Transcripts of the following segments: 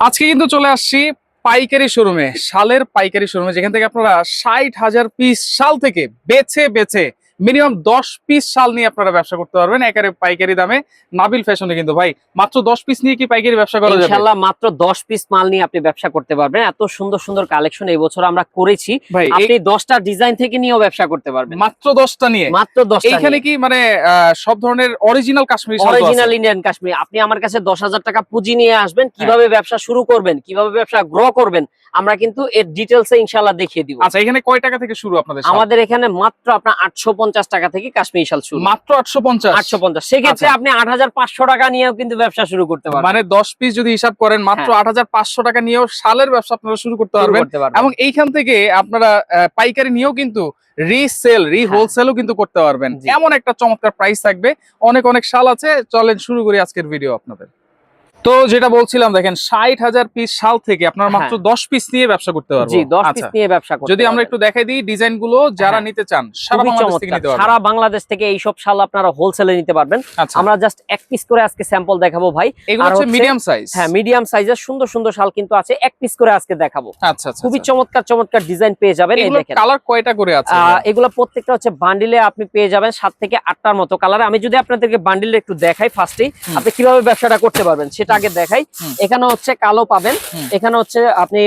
আজকে কিন্তু চলে আসছি পাইকারি শোরুমে, শালের পাইকারি শোরুমে, যেখান থেকে আপনারা ষাট হাজার পিস শাল থেকে বেছে বেছে মিনিমাম দশ পিস শাল নিয়ে আপনারা ব্যবসা করতে পারবেন একেবারে পাইকারি দামে। নাবিল ফ্যাশনে কিন্তু ভাই মাত্র দশ পিস নিয়ে কি পাইকারি ব্যবসা করা যাবে? ইনশাল্লাহ মাত্র দশ পিস মাল নিয়ে আপনি ব্যবসা করতে পারবেন। এত সুন্দর সুন্দর কালেকশন এই বছর আমরা করেছি। আপনি দশটা ডিজাইন থেকে নিয়েও ব্যবসা করতে পারবেন। মাত্র দশটা নিয়ে? মাত্র দশটা এইখানে কি মানে সব ধরনের original Kashmiri original Indian Kashmir. আপনি আমার কাছে দশ হাজার টাকা পুঁজি নিয়ে আসবেন কীভাবে ব্যবসা শুরু করবেন কীভাবে ব্যবসা গ্রো করবেন আমরা কিন্তু এর ডিটেলস ইনশাল্লাহ দেখিয়ে দিব। আচ্ছা এখানে কয় টাকা থেকে শুরু আপনাদের আমাদের এখানে মাত্র আপনার আটশো পঞ্চাশ টাকা থেকে কাশ্মীরি শাল শুরু। মাত্র আটশো পঞ্চাশ? আটশো পঞ্চাশ। সেক্ষেত্রে আচ্ছা। আপনি আট হাজার পাঁচশো টাকা নিয়েও কিন্তু ব্যবসা শুরু করতে পারবেন। মানে দশ পিস যদি হিসাব করেন মাত্র হ্যাঁ। আট হাজার পাঁচশো টাকা নিয়েও শালের ব্যবসা আপনারা শুরু করতে পারবেন। এবং এইখান থেকে আপনারা পাইকারি নিয়েও কিন্তু রিসেল রি। হোলসেলও কিন্তু করতে পারবেন। এমন একটা চমৎকার প্রাইস থাকবে। অনেক অনেক শাল আছে। চলেন শুরু করি আজকের ভিডিও আপনাদের। তো যেটা বলছিলাম দেখেন ষাট হাজার পিস শাল থেকে আপনারা মাত্র দশ পিস নিয়ে ব্যবসা করতে পারবেন জি দশ পিস নিয়ে ব্যবসা আচ্ছা। যদি আমরা একটু দেখাই দিই ডিজাইনগুলো যারা হ্যাঁ। নিতে চান সারা বাংলাদেশ থেকে। নিতে পারবেন। সারা বাংলাদেশ থেকে এইসব শাল আপনারা হোলসেলে নিতে পারবেন। আচ্ছা। আমরা জাস্ট এক পিস করে আজকে স্যাম্পল দেখাবো ভাই। এগুলো হচ্ছে হচ্ছে- মিডিয়াম সাইজ হ্যাঁ মিডিয়াম সাইজের সুন্দর সুন্দর শাল কিন্তু আছে। এক পিস করে আজকে দেখাবো। আচ্ছা আচ্ছা খুবই আচ্ছা। চমৎকার চমৎকার ডিজাইন পেয়ে যাবেন। এই দেখেন। কালার কয়টা করে আছে এগুলো? প্রত্যেকটা হচ্ছে বান্ডিলে আপনি পেয়ে যাবেন সাত থেকে আটটার মতো কালার আমি যদি আপনাদেরকে বান্ডিল একটু দেখাই ফার্স্টেই। আপনি কীভাবে ব্যবসাটা করতে পারবেন সেটা আগে দেখাই। এখানে হচ্ছে কালো পাবেন। এখানে হচ্ছে আপনি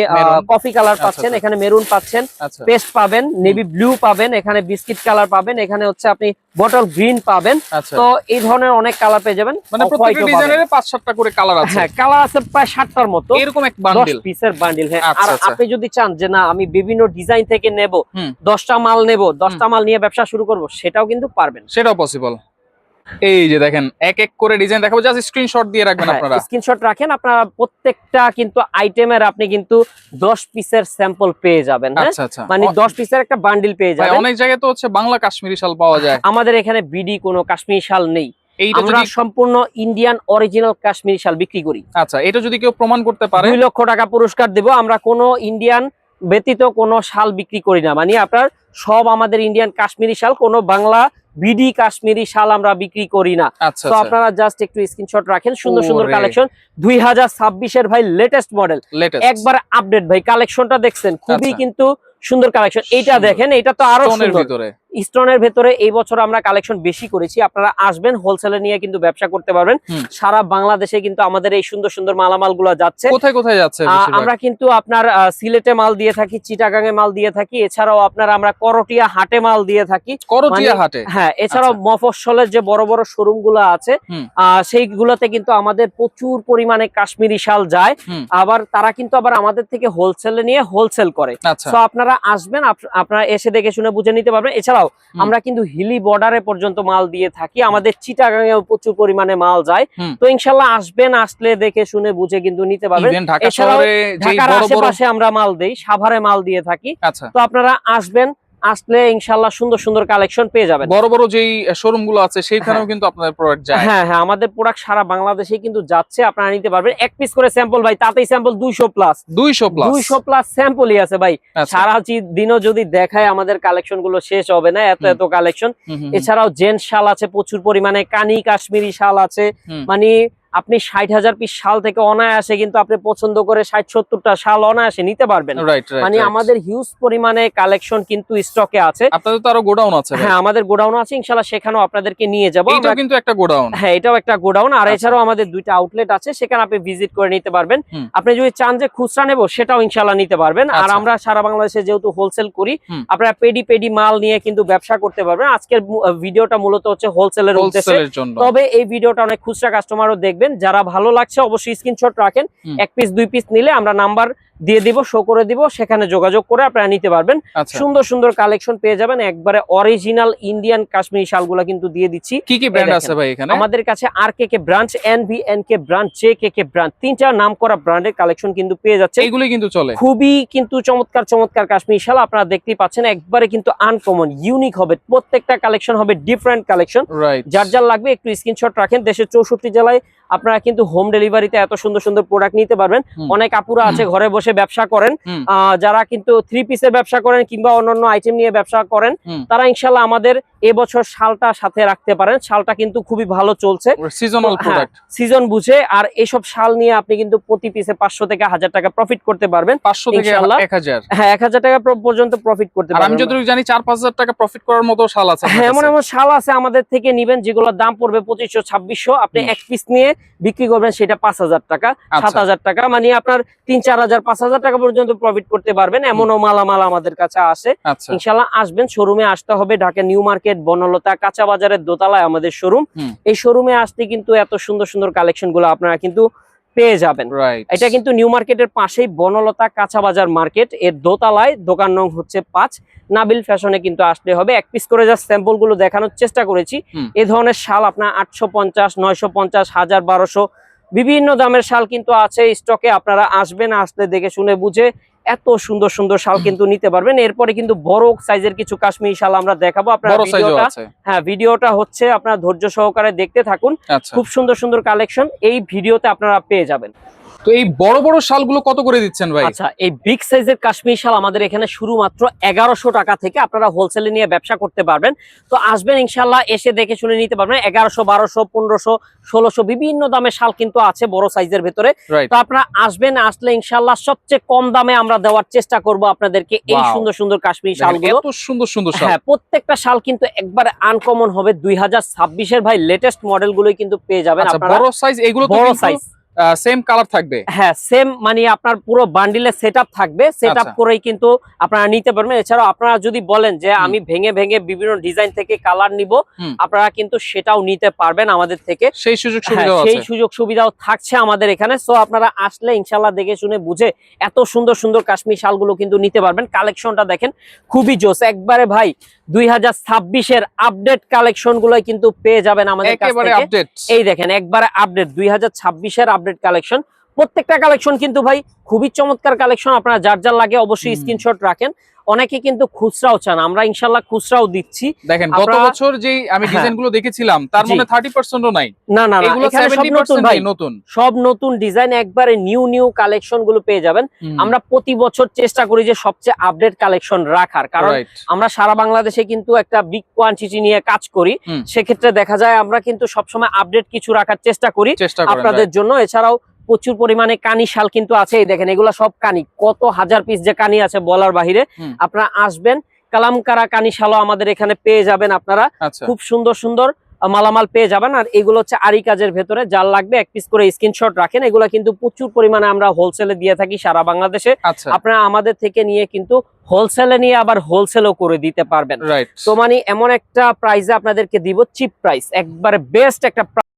কফি কালার পাচ্ছেন। এখানে মেরুন পাচ্ছেন পেস্ট পাবেন নেভি ব্লু পাবেন এখানে বিস্কিট কালার পাবেন এখানে হচ্ছে আপনি বটল গ্রিন পাবেন। তো এই ধরনের অনেক কালার পেয়ে যাবেন। মানে প্রত্যেকটা ডিজাইনের পাঁচ সাতটা করে কালার আছে। হ্যাঁ কালার আছে প্রায় ষাটটার মতো। এরকম এক দশ বান্ডিল পিসের বান্ডিল আর। আপনি যদি চান যে না আমি বিভিন্ন ডিজাইন থেকে নেব হুম। দশটা মাল নেব দশটা মাল নিয়ে ব্যবসা শুরু করব সেটাও কিন্তু পারবেন। সেটাও পসিবল এই যে দেখেন এক এক করে ডিজাইন দেখাবো জাস্ট স্ক্রিনশট দিয়ে রাখবেন আপনারা। স্ক্রিনশট রাখেন আপনারা প্রত্যেকটা কিন্তু আইটেমের আপনি কিন্তু দশ পিসের স্যাম্পল পেয়ে যাবেন হ্যাঁ? আচ্ছা আচ্ছা। মানে অ- দশ পিসের একটা বান্ডিল পেয়ে যাবেন। অনেক জায়গায় তো হচ্ছে বাংলা কাশ্মীরি শাল পাওয়া যায়। আমাদের এখানে বিডি কোনো কাশ্মীরি শাল নেই। আমরা সম্পূর্ণ ইন্ডিয়ান অরিজিনাল কাশ্মীরি শাল বিক্রি করি। আচ্ছা এটা যদি কেউ প্রমাণ করতে পারে? দুই লক্ষ টাকা পুরস্কার দেব আমরা কোনো ইন্ডিয়ান ব্যতীত কোনো শাল বিক্রি করি না। মানে আপনার সব আমাদের ইন্ডিয়ান কাশ্মীরি শাল কোনো বাংলা বিডি কাশ্মীরি শাল আমরা বিক্রি করি না। আচ্ছা তো আচ্ছা। আপনারা জাস্ট একটু স্ক্রিনশট রাখেন সুন্দর সুন্দর কালেকশন দুই হাজার ছাব্বিশের ভাই লেটেস্ট মডেল একবার আপডেট ভাই কালেকশনটা দেখছেন খুবই আচ্ছা। কিন্তু সুন্দর কালেকশন এইটা দেখেন এটা তো আরও সুন্দর। স্টোনের ভেতরে এই বছর আমরা কালেকশন বেশি করেছি। আপনারা আসবেন হোলসেলে নিয়ে কিন্তু ব্যবসা করতে পারবেন। সারা বাংলাদেশে কিন্তু আমাদের এই সুন্দর সুন্দর মালামালগুলো যাচ্ছে। কোথায় কোথায় যাচ্ছে আমরা কিন্তু আপনার সিলেটে মাল দিয়ে থাকি চিটাগাঙে মাল দিয়ে থাকি। এছাড়াও আপনার আমরা করটিয়া হাটে মাল দিয়ে থাকি। করটিয়া মানে- হাটে? হ্যাঁ এছাড়াও আচ্ছা। মফস্বলের যে বড় বড় শোরুমগুলো আছে সেইগুলোতে কিন্তু আমাদের প্রচুর পরিমাণে কাশ্মীরি শাল যায়। আবার তারা কিন্তু আবার আমাদের থেকে হোলসেলে নিয়ে হোলসেল করে। আচ্ছা। তো আপনারা আসবেন আপ- আপনারা এসে দেখে শুনে বুঝে নিতে পারবেন। এছাড়াও হুম। আমরা কিন্তু হিলি বর্ডারে পর্যন্ত মাল দিয়ে থাকি। আমাদের চিটাগাং এ প্রচুর পরিমাণে মাল যায়। তো ইনশাল্লাহ আসবেন আসলে দেখে শুনে বুঝে কিন্তু নিতে পারবেন। এছাড়াও ঢাকার আশেপাশে আমরা মাল দিই সাভারে মাল দিয়ে থাকি। আচ্ছা। তো আপনারা আসবেন আসলে ইনশাল্লাহ সুন্দর সুন্দর কালেকশন পেয়ে যাবেন। বড় বড় যেই শোরুমগুলো আছে সেইখানেও কিন্তু আপনাদের প্রোডাক্ট যায়। হ্যাঁ হ্যাঁ আমাদের প্রোডাক্ট সারা বাংলাদেশে কিন্তু যাচ্ছে আপনারা নিতে পারবেন। এক পিস করে স্যাম্পল ভাই তাতেই স্যাম্পল দুইশো প্লাস দুইশো প্লাস দুইশো প্লাস স্যাম্পলই আছে ভাই। আচ্ছা। সারা দিনও যদি দেখায় আমাদের কালেকশনগুলো শেষ হবে না এত এত কালেকশন। এছাড়াও জেন্টস শাল আছে প্রচুর পরিমাণে কানি কাশ্মীরি শাল আছে। মানে আপনি ষাট হাজার পিস শাল থেকে অনায়াসে কিন্তু আপনি পছন্দ করে ষাট সত্তরটা শাল অনায়াসে নিতে পারবেন। মানে আমাদের হিউজ পরিমাণে কালেকশন কিন্তু স্টকে আছে। আপনাদের তো আরও গোডাউন আছে হ্যাঁ আমাদের গোডাউন আছে ইনশাল্লাহ সেখানেও আপনাদেরকে নিয়ে যাব। এইটাও কিন্তু একটা গোডাউন। হ্যাঁ এটাও একটা গোডাউন। আর আচ্ছা। এছাড়াও আমাদের দুইটা আউটলেট আছে সেখানে আপনি ভিজিট করে নিতে পারবেন। আপনি যদি চান যে খুচরা নেব সেটাও ইনশাল্লাহ নিতে পারবেন। আর আচ্ছা। আমরা সারা বাংলাদেশে যেহেতু হোলসেল করি। আপনারা পেডি পেডি মাল নিয়ে কিন্তু ব্যবসা করতে পারবেন। আজকের ভিডিওটা মূলত হচ্ছে হোলসেলের উদ্দেশ্যে। তবে এই ভিডিওটা অনেক খুচরা কাস্টমারও দেখবেন যারা ভালো লাগছে অবশ্যই স্ক্রিনশট রাখেন। এক পিস দুই পিস নিলে আমরা নাম্বার দিয়ে দিব শো করে দিব সেখানে যোগাযোগ করে আপনারা নিতে পারবেন। আচ্ছা। সুন্দর সুন্দর কালেকশন পেয়ে যাবেন। একবারে অরিজিনাল ইন্ডিয়ান কাশ্মীরি শালগুলা কিন্তু দিয়ে দিচ্ছি। কি কি ব্র্যান্ড আছে ভাই এখানে? আমাদের কাছে আর K K branch N V N K branch J K K branch তিনটা নাম করা ব্র্যান্ডের কালেকশন কিন্তু পেয়ে যাচ্ছে এইগুলি কিন্তু চলে। খুবই কিন্তু চমৎকার চমৎকার কাশ্মীর শাল আপনারা দেখতেই পাচ্ছেন। একবারে কিন্তু আনকমন ইউনিক হবে। প্রত্যেকটা কালেকশন হবে ডিফারেন্ট কালেকশন যার যার লাগবে একটু স্ক্রিনশট রাখেন। দেশের চৌষট্টি জেলায় আপনারা কিন্তু হোম ডেলিভারিতে এত সুন্দর সুন্দর প্রোডাক্ট নিতে পারবেন। অনেক আপুরা আছে ঘরে বসে ব্যবসা করেন। আহ, যারা কিন্তু থ্রি পিসের ব্যবসা করেন কিংবা অন্যান্য আইটেম নিয়ে ব্যবসা করেন তারা ইনশাল্লাহ আমাদের এবছর শালটা সাথে রাখতে পারেন। শালটা কিন্তু খুবই ভালো চলছে। সিজনাল হ্যাঁ, প্রোডাক্ট সিজন বুঝে আর এইসব শাল নিয়ে আপনি কিন্তু প্রতি পিসে পাঁচশো থেকে হাজার টাকা প্রফিট করতে পারবেন। পাঁচশো থেকে এক হাজার। হ্যাঁ এক হাজার টাকা পর্যন্ত প্রফিট করতে আর আমি পারবেন। যতটুকু জানি চার পাঁচ হাজার টাকা প্রফিট করার মতো শাল আছে হ্যাঁ এমন এমন শাল আছে আমাদের থেকে নিবেন যেগুলোর দাম পড়বে পঁচিশশো ছাব্বিশশো। আপনি এক পিস নিয়ে বিক্রি করবেন সেটা পাঁচ হাজার টাকা সাত আচ্ছা হাজার টাকা মানে আপনার তিন চার হাজার পাঁচ হাজার টাকা পর্যন্ত প্রফিট করতে পারবেন। এমনও মালামাল আমাদের কাছে আসে। আচ্ছা। ইনশাল্লাহ আসবেন শোরুমে আসতে হবে। ঢাকা নিউ মার্কেট বনলতা কাঁচা বাজারের দোতলায় আমাদের শোরুম এই শোরুমে আসতে কিন্তু এত সুন্দর সুন্দর কালেকশনগুলো আপনারা কিন্তু পেয়ে যাবেন। এটা কিন্তু নিউ মার্কেটের পাশেই বনলতা কাঁচা বাজার মার্কেট। এর দোতলায় দোকান নং হচ্ছে পাঁচ। নাবিল ফ্যাশনে কিন্তু আসতে হবে। এক পিস করে যা স্যাম্পলগুলো দেখানোর চেষ্টা করেছি। এ ধরনের শাল আপনার আটশো পঞ্চাশ নয়শো পঞ্চাশ হাজার বারোশো। বিভিন্ন দামের শাল কিন্তু আছে স্টকে আপনারা আসবেন আসলে দেখে শুনে বুঝে এত সুন্দর সুন্দর শাল কিন্তু নিতে পারবেন। এরপরে কিন্তু বড় সাইজের কিছু কাশ্মীর শাল আমরা দেখাবো। আপনার ভিডিওটা হ্যাঁ ভিডিওটা হচ্ছে আপনার ধৈর্য সহকারে দেখতে থাকুন। আচ্ছা। খুব সুন্দর সুন্দর কালেকশন। এই ভিডিওতে আপনারা পেয়ে যাবেন। তো এই বড় বড় শালগুলো কত করে দিচ্ছেন ভাই? আচ্ছা এই বিগ সাইজের কাশ্মীর শাল আমাদের এখানে শুরু মাত্র এগারোশো টাকা থেকে আপনারা হোলসেলে নিয়ে ব্যবসা করতে পারবেন। তো আসবেন ইনশাল্লাহ এসে দেখে শুনে নিতে পারবেন। এগারোশো বারোশো পনেরোশো ষোলোশো বিভিন্ন দামের শাল কিন্তু আছে বড় সাইজের ভেতরে। তো আপনারা আসবেন আসলে ইনশাল্লাহ সবচেয়ে কম দামে আমরা দেওয়ার চেষ্টা করব আপনাদেরকে এই সুন্দর সুন্দর কাশ্মীর শালগুলো। এত সুন্দর সুন্দর শাল। হ্যাঁ প্রত্যেকটা শাল কিন্তু একবারে আনকমন হবে। দুই হাজার ছাব্বিশের ভাই লেটেস্ট মডেল গুলোই কিন্তু পেয়ে যাবেন আচ্ছা আপনারা। বড় সাইজ এগুলো তো বড় সাইজ সেম কালার থাকবে? হ্যাঁ সেম মানে আপনার পুরো বান্ডিলের সেট থাকবে। সেট আচ্ছা। করেই কিন্তু আপনারা নিতে পারবেন। এছাড়াও আপনারা যদি বলেন যে আমি ভেঙে ভেঙে বিভিন্ন ডিজাইন থেকে কালার নিব আপনারা কিন্তু সেটাও নিতে পারবেন আমাদের থেকে। সেই সুযোগ সুবিধা সেই সুযোগ সুবিধাও থাকছে আমাদের এখানে। সো আপনারা আসলে ইনশাল্লাহ দেখে শুনে বুঝে এত সুন্দর সুন্দর কাশ্মীর শালগুলো কিন্তু নিতে পারবেন। কালেকশনটা দেখেন খুবই জোস। একবারে ভাই দুই হাজার ছাব্বিশের আপডেট কালেকশন গুলোই কিন্তু পেয়ে যাবেন আমাদের এই দেখেন একবারে আপডেট দুই হাজার ছাব্বিশের আপডেট কালেকশন প্রত্যেকটা কালেকশন কিন্তু ভাই খুবই চমৎকার কালেকশন আপনারা যার যার লাগে অবশ্যই স্ক্রিনশট রাখেন। অনেকে কিন্তু খুচরাও চান আমরা ইনশাল্লাহ খুচরাও দিচ্ছি। দেখেন গত বছর যে আমি হ্যাঁ। ডিজাইনগুলো দেখেছিলাম তার। মধ্যে থার্টি পার্সেন্টও নাই। না না না এগুলো সব নতুন ভাই। নতুন। সব নতুন ডিজাইন একবারে নিউ নিউ কালেকশনগুলো পেয়ে যাবেন। আমরা প্রতি বছর চেষ্টা করি যে সবচেয়ে আপডেট কালেকশন রাখার কারণ আমরা সারা বাংলাদেশে কিন্তু একটা বিগ কোয়ান্টিটি নিয়ে কাজ করি। সেক্ষেত্রে দেখা যায় আমরা কিন্তু সবসময় আপডেট কিছু রাখার চেষ্টা করি আপনাদের জন্য। এছাড়াও প্রচুর পরিমাণে কানি শাল কিন্তু আছে দেখেন এগুলা সব কানি। কত হাজার পিস যে কানি আছে বলার বাহিরে আপনারা আসবেন কালামকারা কানি শালও আমাদের এখানে পেয়ে যাবেন আপনারা। আচ্ছা। খুব সুন্দর সুন্দর মালামাল পেয়ে যাবেন। আর এগুলো হচ্ছে আরি কাজের ভেতরে যার লাগবে এক পিস করে স্ক্রিনশট রাখেন। এগুলো কিন্তু প্রচুর পরিমাণে আমরা হোলসেলে দিয়ে থাকি সারা বাংলাদেশে। আচ্ছা। আপনারা আমাদের থেকে নিয়ে কিন্তু হোলসেলে নিয়ে আবার হোলসেলও করে দিতে পারবেন। তো মানে এমন একটা প্রাইসে আপনাদেরকে দিব চিপ প্রাইস একবারে বেস্ট একটা